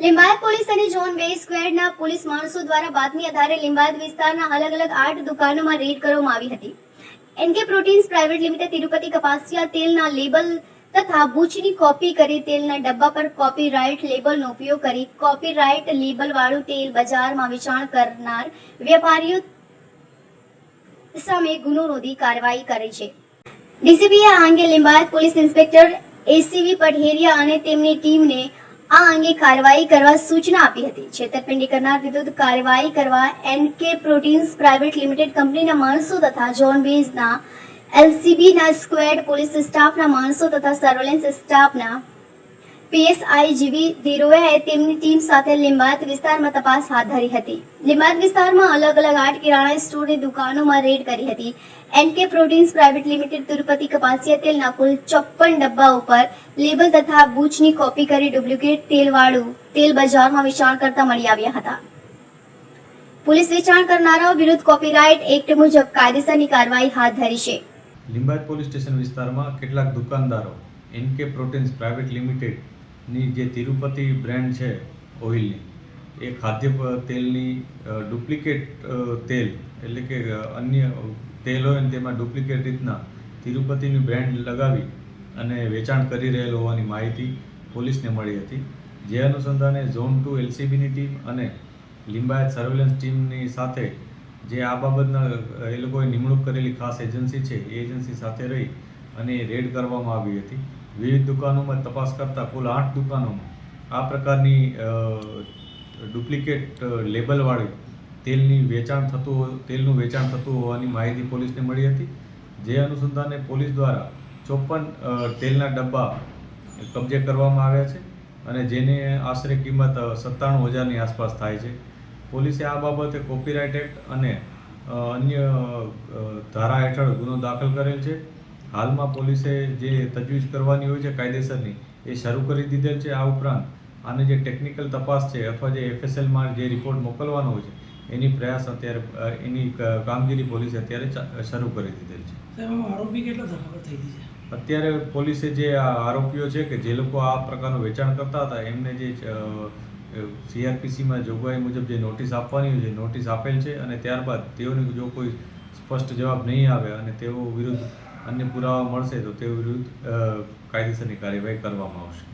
Limbayat police અને zone બે સ્ક્વેડના police માણસો દ્વારા બાતમી આધારે લિંબાયત વિસ્તારના અલગ અલગ આઠ દુકાનોમાં રેડ કરવામાં આવી હતી. NK proteins private limited Tirupati કપાસિયા તેલના લેબલ તથા બૂચની કોપી કરી તેલના ડબ્બા પર કોપીરાઇટ લેબલનો ઉપયોગ કરી કોપીરાઇટ લેબલ વાળું તેલ બજારમાં વેચાણ કરનાર વેપારીઓ સામે ગુનો નોંધી કાર્યવાહી કરી છે. ડીસીપીએ આ અંગે Limbayat police inspector ACV Padheriya અને તેમની ટીમને આ અંગે કાર્યવાહી કરવા સૂચના આપી હતી. છેતરપિંડી કરનાર વિરુદ્ધ કાર્યવાહી કરવા એનકે પ્રોટીન્સ પ્રાઇવેટ લિમિટેડ કંપનીના માણસો તથા જોન બેઝના એલસીબીના સ્ક્વેડ પોલીસ સ્ટાફના માણસો તથા સર્વેલન્સ સ્ટાફના પીએસઆઈ જીવી ધીરોએ તેમની ટીમ સાથે લિંબાયત વિસ્તારમાં તપાસ હાથ ધરી હતી. લિંબાયત વિસ્તારમાં અલગ અલગ આઠ કિરાણા સ્ટોરની દુકાનોમાં રેડ કરી હતી. NK proteins private limited Tirupati કપાસિયા તેલના કુલ ચોપ્પન ડબ્બા ઉપર લેબલ તથા બૂચની કોપી કરી ડુપ્લિકેટ તેલવાળું તેલ બજારમાં વેચાણ કરતા મળી આવ્યા હતા. પોલીસ વેચાણ કરનારાઓ વિરુદ્ધ કોપીરાઇટ એક્ટ મુજબ કાયદેસરની કાર્યવાહી હાથ ધરી છે. લિંબાયત પોલીસ સ્ટેશન વિસ્તારમાં કેટલાક દુકાનદારો એનકે પ્રોટીન્સ પ્રાઇવેટ લિમિટેડની જે તિરુપતિ બ્રાન્ડ છે, ઓઇલની, એ ખાદ્ય તેલની ડુપ્લિકેટ તેલ, એટલે કે અન્ય તેલ હોય ને તેમાં ડુપ્લિકેટ રીતના તિરુપતિની બ્રાન્ડ લગાવી અને વેચાણ કરી રહેલ હોવાની માહિતી પોલીસને મળી હતી. જે અનુસંધાને ઝોન ટુ એલસીબીની ટીમ અને લિંબાયત સર્વેલન્સ ટીમની સાથે જે આ બાબતના એ લોકોએ નિમણૂક કરેલી ખાસ એજન્સી છે, એ એજન્સી સાથે રહી અને રેડ કરવામાં આવી હતી. વિવિધ દુકાનોમાં તપાસ કરતા કુલ આઠ દુકાનોમાં આ પ્રકારની ડુપ્લિકેટ લેબલવાળી તેલની વેચાણ થતું તેલનું વેચાણ થતું હોવાની માહિતી પોલીસને મળી હતી. જે અનુસંધાને પોલીસ દ્વારા ચોપન તેલના ડબ્બા કબજે કરવામાં આવ્યા છે અને જેને આશરે કિંમત સત્તાણું હજારની આસપાસ થાય છે. પોલીસે આ બાબતે કોપીરાઇટ એક્ટ અને અન્ય ધારા હેઠળ ગુનો દાખલ કરેલ છે. હાલમાં પોલીસે જે તજવીજ કરવાની હોય છે કાયદેસરની એ શરૂ કરી દીધેલ છે આ ઉપરાંત. આને જે ટેકનિકલ તપાસ છે અથવા જે એફએસએલમાં જે રિપોર્ટ મોકલવાનો હોય છે એની પ્રયાસ અત્યારે એની કામગીરી પોલીસે અત્યારે શરૂ કરી દીધેલ છે. આરોપી કેટલો ધરપકડ થઈ ગઈ છે? અત્યારે પોલીસે જે આ આરોપીઓ છે કે જે લોકો આ પ્રકારનું વેચાણ કરતા હતા એમને જે સીઆરપીસીમાં જોગવાઈ મુજબ જે નોટિસ આપવાની હોય છે નોટિસ આપેલ છે અને ત્યારબાદ તેઓને જો કોઈ સ્પષ્ટ જવાબ નહીં આવે અને તેઓ વિરુદ્ધ અન્ય પુરાવા મળશે તો તે વિરુદ્ધ કાયદેસરની કાર્યવાહી કરવામાં આવશે.